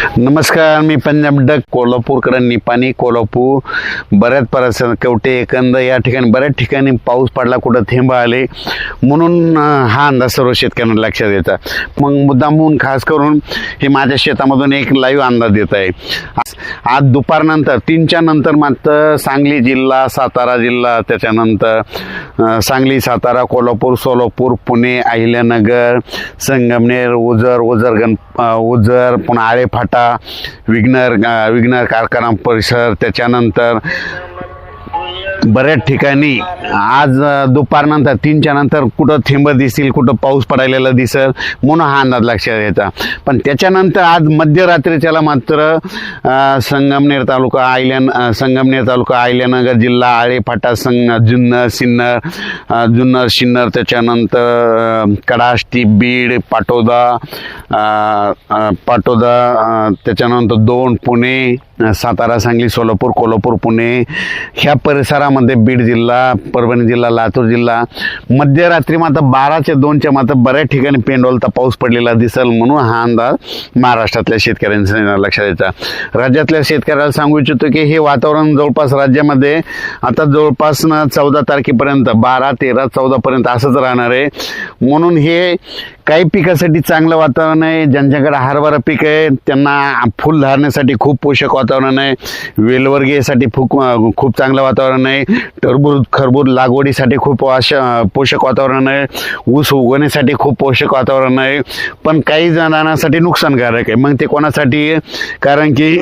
नमस्कार मी पंजाब डक कोल्हापूरकडे निपाणी कोल्हापूर. बऱ्याच परस कवटे एकंद या ठिकाणी बऱ्याच ठिकाणी पाऊस पडला कुठं थेंब आले. म्हणून हा अंदाज सर्व शेतकऱ्यांना लक्षात येतात मग मुद्दामहून खास करून हे माझ्या शेतामधून एक लाईव्ह अंदाज देत आहे. आज- दुपारनंतर तीनच्या नंतर मात्र सांगली जिल्हा सातारा जिल्हा त्याच्यानंतर सांगली सातारा कोल्हापूर सोलापूर पुणे अहिल्यानगर संगमनेर ओझर ओझर गण उजर ओझर पुन्हा आळेफाटा विघ्नर विघ्नर कारखाना परिसर त्याच्यानंतर बऱ्याच ठिकाणी आज दुपारनंतर तीनच्या नंतर कुठं थेंब दिसतील कुठं पाऊस पडायला दिसेल म्हणून हा अंदाज लक्षात येता. पण त्याच्यानंतर आज मध्यरात्रीच्याला मात्र संगमनेर तालुका आयल्यान संगमनेर तालुका आयल्यानगर जिल्हा आळेफाटा संग जुन्नर सिन्नर जुन्नर सिन्नर त्याच्यानंतर कडाष्टी बीड पाटोदा पाटोदा त्याच्यानंतर दोन पुणे सातारा सांगली सोलापूर कोल्हापूर पुणे ह्या परिसरामध्ये बीड जिल्हा परभणी जिल्हा लातूर जिल्हा. मध्यरात्री मात्र बाराच्या दोनच्या मात्र बऱ्याच ठिकाणी पेंडोलचा पाऊस पडलेला दिसेल म्हणून हा अंदाज महाराष्ट्रातल्या शेतकऱ्यांचा लक्षात येता. राज्यातल्या शेतकऱ्याला सांगू इच्छितो की हे वातावरण जवळपास राज्यामध्ये आता जवळपास ना चौदा तारखेपर्यंत बारा तेरा चौदापर्यंत असंच राहणार आहे. म्हणून हे काही पिकासाठी चांगलं वातावरण आहे. ज्यांच्याकडे हरभरा पीक आहे त्यांना फुल धारण्यासाठी खूप पोषक वातावरण आहे. वेलवर्गीयसाठी खूप खूप चांगलं वातावरण आहे. टरबूज खरबूज लागवडीसाठी खूप वाश पोषक वातावरण आहे. ऊस उगवण्यासाठी खूप पोषक वातावरण आहे. पण काही जणांसाठी नुकसानकारक आहे. मग ते कोणासाठी? कारण की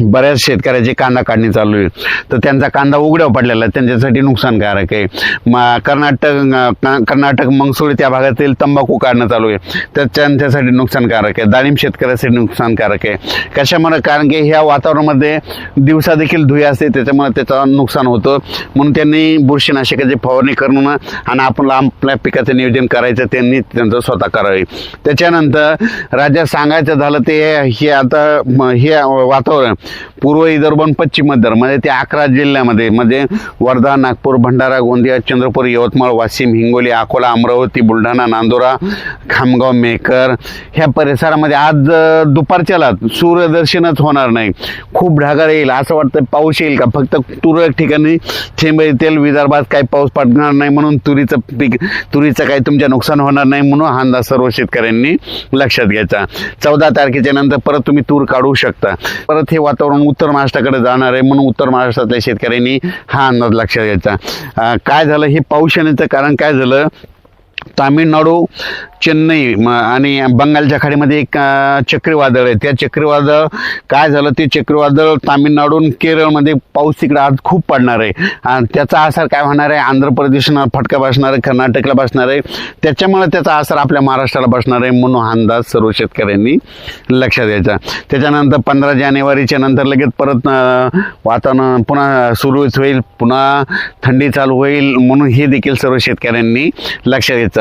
बऱ्याच शेतकऱ्याचे कांदा काढणी चालू आहे. तर त्यांचा कांदा उघड्या पडलेला आहे. त्यांच्यासाठी नुकसानकारक आहे. म कर्नाटक कर्नाटक मंगसुळी त्या भागातील तंबाखू काढणं चालू आहे. तर त्यांच्यासाठी नुकसानकारक आहे. डाळिंब शेतकऱ्यासाठी नुकसानकारक आहे. कशामुळे? कारण की ह्या वातावरणामध्ये दिवसा देखील धुई असते. त्याच्यामुळे त्याचं नुकसान होतं. म्हणून त्यांनी बुरशीनाशकाची फवारणी करून आणि आपण आपल्या पिकाचं नियोजन करायचं. त्यांनी त्यांचं स्वतः करावे. त्याच्यानंतर राज्यात सांगायचं झालं ते हे आता हे वातावरण पूर्व विदर्भ आणि पश्चिम विदर्भ म्हणजे ते अकरा जिल्ह्यामध्ये म्हणजे वर्धा नागपूर भंडारा गोंदिया चंद्रपूर यवतमाळ वाशिम हिंगोली अकोला अमरावती बुलढाणा नांदुरा खामगाव मेकर ह्या परिसरामध्ये आज दुपारच्याला सूर्यदर्शनच होणार नाही. खूप ढगाळ येईल. असं वाटतं पाऊस येईल का? फक्त तुरळक ठिकाणी थेंब येतील विदर्भात काही पाऊस पडणार नाही म्हणून तुरीचं पीक तुरीचं काही तुमच्या नुकसान होणार नाही म्हणून हा अंदाज सर्व शेतकऱ्यांनी लक्षात घ्यायचा. चौदा तारखेच्या नंतर परत तुम्ही तूर काढू शकता. परत हे वातावरण उत्तर महाराष्ट्राकडे जाणार आहे म्हणून उत्तर महाराष्ट्रातल्या शेतकऱ्यांनी हा अंदाज लक्षात घ्यायचा. काय झालं हे पाऊस येण्याचं कारण काय झालं? तामिळनाडू चेन्नई आणि बंगालच्या खाडीमध्ये एक चक्रीवादळ आहे. त्या चक्रीवादळ काय झालं? ते चक्रीवादळ तामिळनाडून केरळमध्ये पाऊस तिकडे आज खूप पडणार आहे. आणि त्याचा असर काय होणार आहे? आंध्र प्रदेशला फटका बसणार आहे कर्नाटकला बसणार आहे. त्याच्यामुळे त्याचा असर आपल्या महाराष्ट्राला बसणार आहे म्हणून हा अंदाज सर्व शेतकऱ्यांनी लक्षात द्यायचा त्याच्यानंतर पंधरा जानेवारीच्या नंतर लगेच परत वातावरण पुन्हा सुरूच होईल पुन्हा थंडी चालू होईल म्हणून हे देखील सर्व शेतकऱ्यांनी लक्षात घ्यायचं.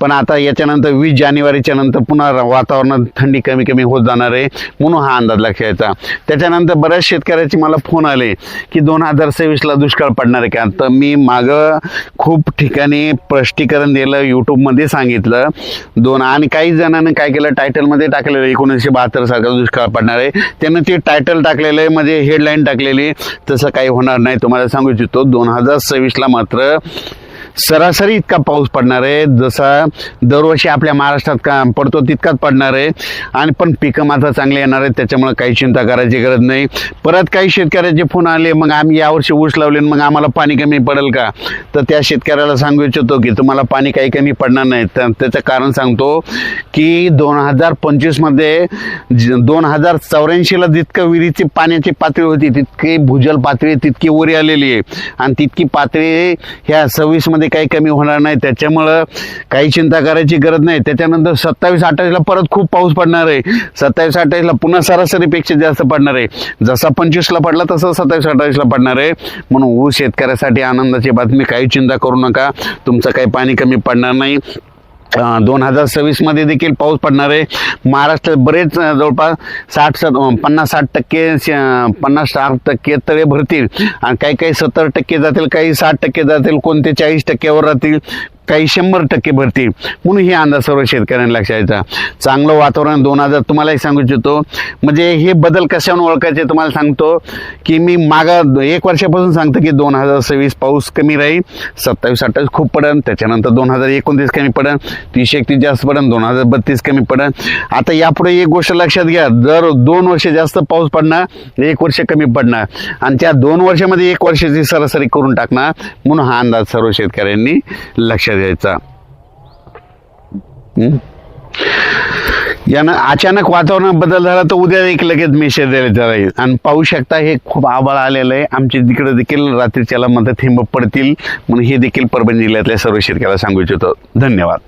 पण आता याच्यानंतर वीस जानेवारीच्या नंतर पुन्हा वातावरणात थंडी कमी कमी होत जाणार आहे म्हणून हा अंदाज लक्षात त्याच्यानंतर बऱ्याच शेतकऱ्याचे मला फोन आले की दोन हजार सव्वीसला दुष्काळ पडणार आहे का? तर मी मागं खूप ठिकाणी स्पष्टीकरण दिलं यूट्यूबमध्ये सांगितलं. दोन आणि काही जणांनी काय केलं टायटलमध्ये टाकलेलं एकोणीसशे बहात्तर सारखा दुष्काळ पडणार आहे. त्यानं ते टायटल टाकलेलं आहे म्हणजे हेडलाईन टाकलेली तसं काही होणार नाही तुम्हाला सांगू इच्छितो दोन हजार सव्वीसला मात्र सरासरी इतका पाऊस पडणार आहे. जसा दरवर्षी आपल्या महाराष्ट्रात का पडतो तितकाच पडणार आहे. आणि पण पिकं मात्र चांगले येणार आहेत. त्याच्यामुळे काही चिंता करायची गरज नाही. परत काही शेतकऱ्याचे फोन आले मग आम्ही यावर्षी ऊस लावले आणि मग आम्हाला पाणी कमी पडेल का? तर त्या शेतकऱ्याला सांगू इच्छितो की तुम्हाला पाणी काही कमी पडणार नाही. तर त्याचं कारण सांगतो की दोन हजार पंचवीसमध्ये दोन हजार चौऱ्याऐंशीला जितकं विहिरीची पाण्याची पातळी होती तितकी भूजल पातळी तितकी वरी आलेली आहे. आणि तितकी पातळी ह्या सव्वीसमध्ये काही कमी होणार नाही. त्याच्यामुळं काही चिंता करायची गरज नाही. त्याच्यानंतर सत्तावीस अठ्ठावीसला परत खूप पाऊस पडणार आहे. सत्तावीस अठ्ठावीसला पुन्हा सरासरीपेक्षा जास्त पडणार आहे. जसा पंचवीसला पडला तसा सत्तावीस अठ्ठावीसला पडणार आहे. म्हणून ऊस शेतकऱ्यासाठी आनंदाची बातमी काही चिंता करू नका. तुमचं काही पाणी कमी पडणार नाही. दोन हजार सव्वीसमध्ये देखील पाऊस पडणार आहे. महाराष्ट्रात बरेच जवळपास साठ सत पन्नास साठ टक्के पन्नास साठ टक्के तळे भरतील. आणि काही काही सत्तर टक्के जातील काही साठ टक्के जातील कोणते चाळीस टक्क्यावर राहतील. काही शंभर टक्के भरती. म्हणून हे अंदाज सर्व शेतकऱ्यांना लक्षात चांगलं वातावरण दोन हजार तुम्हालाही सांगू इच्छितो. म्हणजे हे बदल कशावर ओळखायचे तुम्हाला सांगतो की मी मागा एक वर्षापासून सांगतो की दोन हजार सव्वीस पाऊस कमी राहील सत्तावीस अठ्ठावीस खूप पडन त्याच्यानंतर दोन हजार एकोणतीस कमी पडन तीस एकतीस जास्त पडेल दोन हजार बत्तीस कमी पडन आता यापुढे एक गोष्ट लक्षात घ्या जर दोन वर्ष जास्त पाऊस पडणार एक वर्ष कमी पडणार. आणि त्या दोन वर्षामध्ये एक वर्षाची सरासरी करून टाकणार म्हणून हा अंदाज सर्व शेतकऱ्यांनी लक्षात घ्यायचा. यानं अचानक वातावरण बदल झाला तर उद्या एक लगेच मेसेज द्यायला राहील आणि पाहू शकता हे खूप आबाळ आलेलं आहे. आमच्या तिकडे देखील रात्रीच्याला मध्ये थेंब पडतील. म्हणून हे देखील परभणी जिल्ह्यातल्या सर्व शेतकऱ्याला सांगू इच्छितो. धन्यवाद.